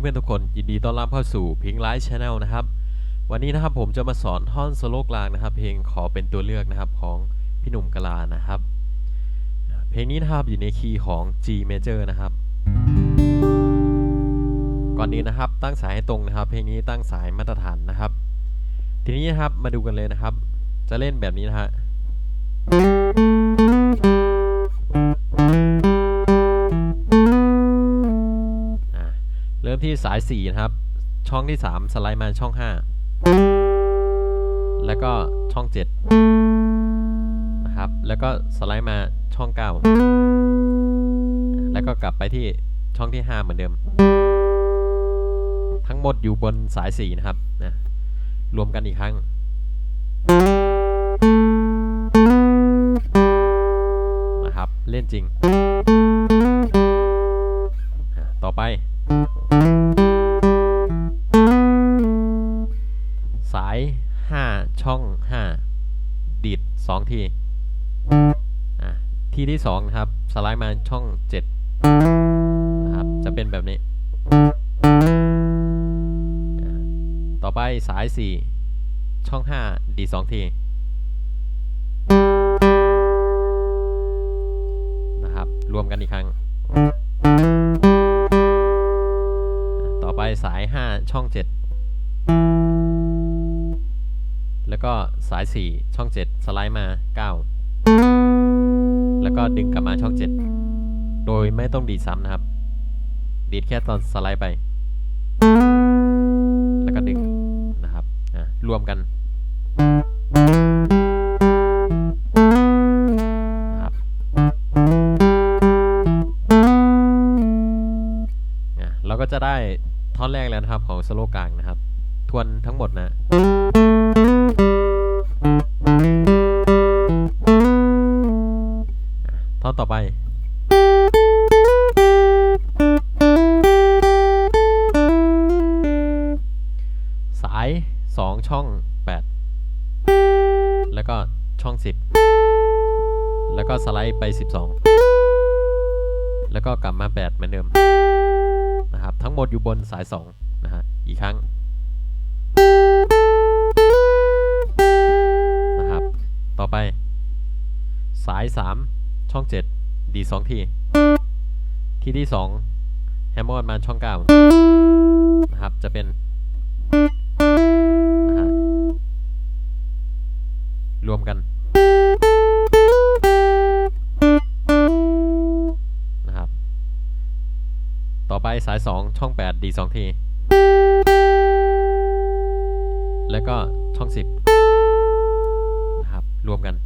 เพื่อนๆทุกคน ยินดีต้อนรับเข้าสู่พิงไลท์ชาแนลนะครับ วันนี้นะครับผมจะมาสอนท่อนโซโล่กลางนะครับ เพลงขอเป็นตัวเลือกนะครับของพี่หนุ่มกลานะครับ เพลงนี้นะครับอยู่ในคีย์ของ G major นะครับ ก่อนนี้นะครับตั้งสายให้ตรงนะครับ เพลงนี้ตั้งสายมาตรฐานนะครับ ทีนี้นะครับมาดูกันเลยนะครับ จะเล่นแบบนี้นะฮะ ริ่มที่สาย4นะครับ ช่องที่ 3 สไลด์มาช่อง 5 แล้วก็ช่อง 7 นะครับ แล้วก็สไลด์มาช่อง 9 แล้วก็กลับไปที่ช่องที่ 5 เหมือนเดิม ทั้งหมดอยู่บนสาย 4 นะครับนะรวมกันอีกครั้งนะครับ เล่นจริง ต่อไป ช่อง 5 ดีด 2 ทีที่ที่ 2 นะครับ สไลด์มาช่อง 7 นะครับ จะเป็นแบบนี้ ต่อไปสาย 4 ช่อง 5 ดีด 2 ที นะครับ รวมกันอีกครั้ง ต่อไปสาย 5 ช่อง 7 แล้วก็สาย 4 ช่อง 7 สไลด์มา 9 แล้วก็ดึงกลับมาช่อง 7 โดยไม่ต้องดีดซ้ำนะครับ ดีดแค่ตอนสไลด์ไป แล้วก็ดึงนะครับอะรวมกันนะครับอะเราก็จะได้ท่อนแรกแล้วนะครับของสโลกลางนะครับ ทวนทั้งหมดนะ ท่อนต่อไป สาย 2 ช่อง 8 แล้วก็ช่อง 10 แล้วก็สไลด์ไป 12 แล้วก็กลับมา 8 เหมือนเดิมนะครับทั้งหมดอยู่บนสาย 2 นะฮะอีกครั้งนะครับ ต่อไป สาย 3 ช่อง 7 ดี2ทีที่ที่2แฮมเมอร์มาช่อง9นะครับจะเป็นนะฮะรวมกันนะครับ ต่อไปสาย 2 ช่อง 8 ดี2ทีแล้วก็ช่อง 10นะครับรวมกัน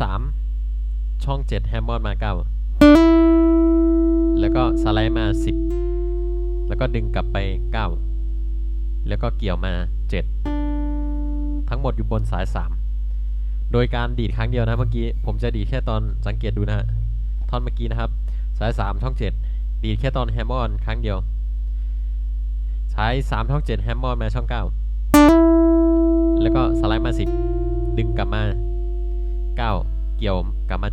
สาย3ช่อง 7 แฮมมอนมา9แล้วก็สไลด์มา 10 แล้วก็ดึงกลับไป 9 แล้วก็เกี่ยวมา 7 ทั้งหมดอยู่บนสาย 3 โดยการดีดครั้งเดียวนะเมื่อกี้ ผมจะดีดแค่ตอนสังเกตดูนะฮะท่อนเมื่อกี้นะครับ สาย 3 ช่อง 7 ดีดแค่ตอนแฮมมอนครั้งเดียวสาย3ช่อง 7 แฮมมอนมาช่อง 9 แล้วก็สไลด์มา 10 ดึงกลับมา 9 เกี่ยวกับมา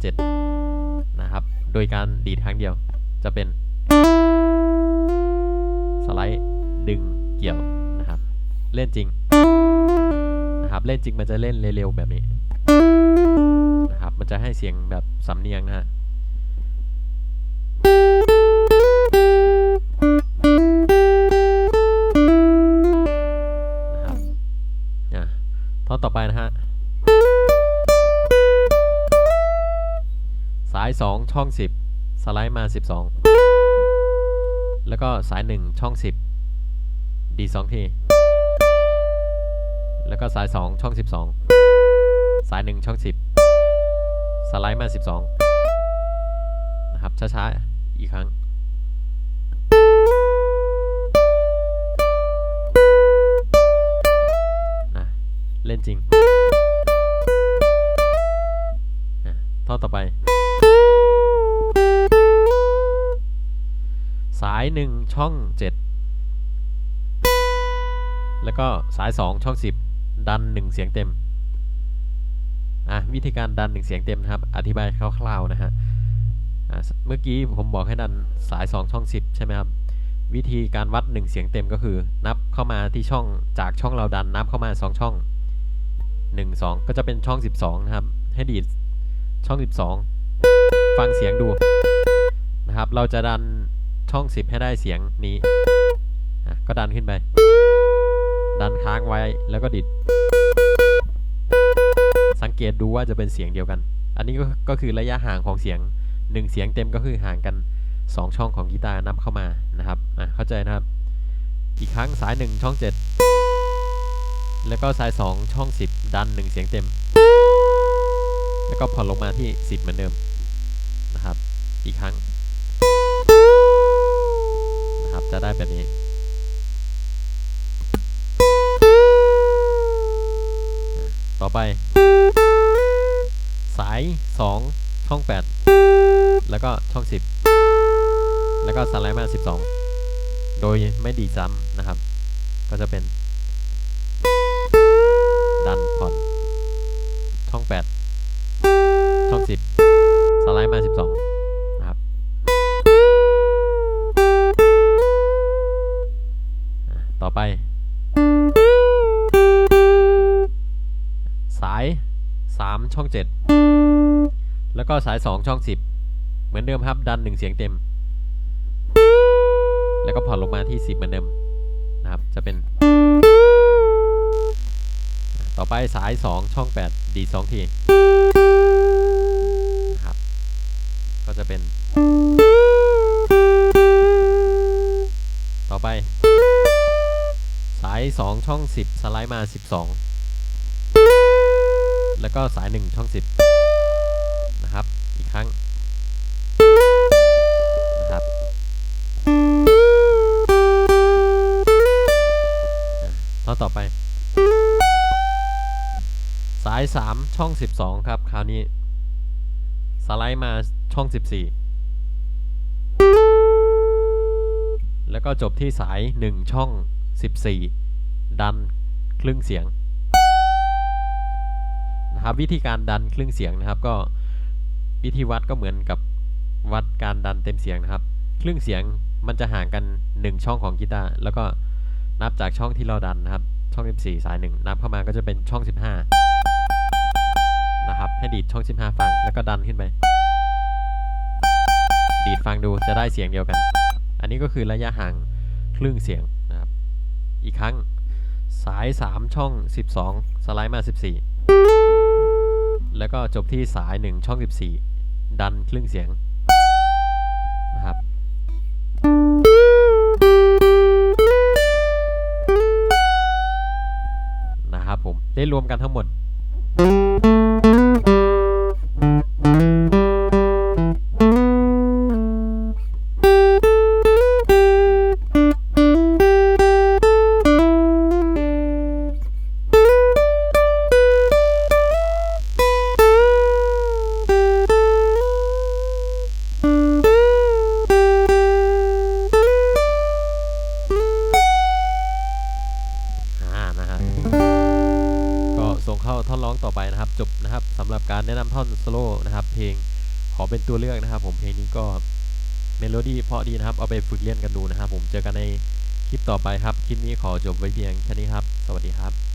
7นะครับ โดยการดีดครั้งเดียวจะเป็น สไลด์ดึงเกี่ยวนะครับ เล่นจริงนะครับ เล่นจริงมันจะเล่นเร็วๆแบบนี้นะครับ มันจะให้เสียงแบบสำเนียงนะฮะนะครับอะท่อนต่อไปนะฮะ สาย 2 ช่อง 10 สไลด์มา 12 แล้วก็สาย 1 ช่อง 10 ดี 2 ที แล้วก็สาย 2 ช่อง 12 สาย 1 ช่อง 10 สไลด์มา 12 นะครับ ช้า ๆ อีกครั้งอะเล่นจริงท่อนต่อไปายหนึ่งช่องเจ็ดแล้วก็สาย2ช่อง10ดัน1เสียงเต็มอะวิธีการดันหนึ่งเสียงเต็มนะครับ อธิบายคร่าวๆนะฮะอ่าเมื่อกี้ผมบอกให้ดันสาย 2 ช่อง 10 ใช่ไหมครับ วิธีการวัด 1 เสียงเต็มก็คือ นับเข้ามาที่ช่องจากช่องเราดันนับเข้ามา 2 ช่อง 1 2 ก็จะเป็นช่อง 12 นะครับ ให้ดีดช่อง 12 ฟังเสียงดูนะครับ เราจะดัน ช่อง 10 ให้ได้เสียงนี้ ก็ดันขึ้นไป ดันค้างไว้แล้วก็ดิด สังเกตดูว่าจะเป็นเสียงเดียวกัน อันนี้ก็กคือระยะห่างของเสียง 1 เสียงเต็มก็คือห่างกัน 2 ช่องของกีตาร์นับเข้ามานะครับเข้าใจนะครับ อีกครั้งสาย 1 ช่อง 7 แล้วก็สาย 2 ช่อง 10 ดัน 1 เสียงเต็ม แล้วก็ผ่อนลงมาที่ 10 เหมือนเดิมนะครับ อีกครั้ง นะครับ จะได้แบบนี้ ต่อไป สาย 2 ช่อง 8 แล้วก็ช่อง 10 แล้วก็สไลด์มา 12 โดยไม่ดีซ้ำนะครับ ก็จะเป็น ดันผ่อน ช่อง 8 ช่อง 10 สไลด์มา 12 ช่อง 7 แล้วก็สาย 2 ช่อง 10 เหมือนเดิมครับ ดัน 1 เสียงเต็ม แล้วก็ผ่อนลงมาที่ 10 เหมือนเดิมนะครับ จะเป็น ต่อไปสาย 2 ช่อง 8 ดี2ทีนะครับ ก็จะเป็น ต่อไป สาย 2 ช่อง 10 สไลด์มา 12 แล้วก็สาย 1 ช่อง 10 นะครับ อีกครั้ง นะครับอะต่อต่อไป สาย 3 ช่อง 12 ครับ คราวนี้ สไลด์มาช่อง 14 แล้วก็จบที่สาย 1 ช่อง 14 ดันครึ่งเสียง นะครับ วิธีการดันครึ่งเสียงนะครับ ก็วิธีวัดก็เหมือนกับวัดการดันเต็มเสียงนะครับครึ่งเสียงมันจะห่างกัน 1 ช่องของกีตาร์แล้วก็นับจากช่องที่เราดันนะครับ ช่อง14สาย 1 นับเข้ามาก็จะเป็นช่อง 15 นะครับ ให้ดีดช่อง 15 ฟัง แล้วก็ดันขึ้นไป ดีดฟังดูจะได้เสียงเดียวกัน อันนี้ก็คือระยะห่างครึ่งเสียงนะครับ อีกครั้งสาย 3 ช่อง 12 สไลด์มา 14 แล้วก็จบที่สาย 1 ช่อง 14 ดันครึ่งเสียงนะครับนะครับผมได้รวมกันทั้งหมด ท่อนร้องต่อไปนะครับ จบนะครับสำหรับการแนะนำท่อนสโลว์นะครับ เพลงขอเป็นตัวเลือกนะครับ ผมเพลงนี้ก็เมโลดี้เพราะดีนะครับ เอาไปฝึกเล่นกันดูนะครับ ผมเจอกันในคลิปต่อไปครับ คลิปนี้ขอจบไว้เพียงแค่นี้ครับ สวัสดีครับ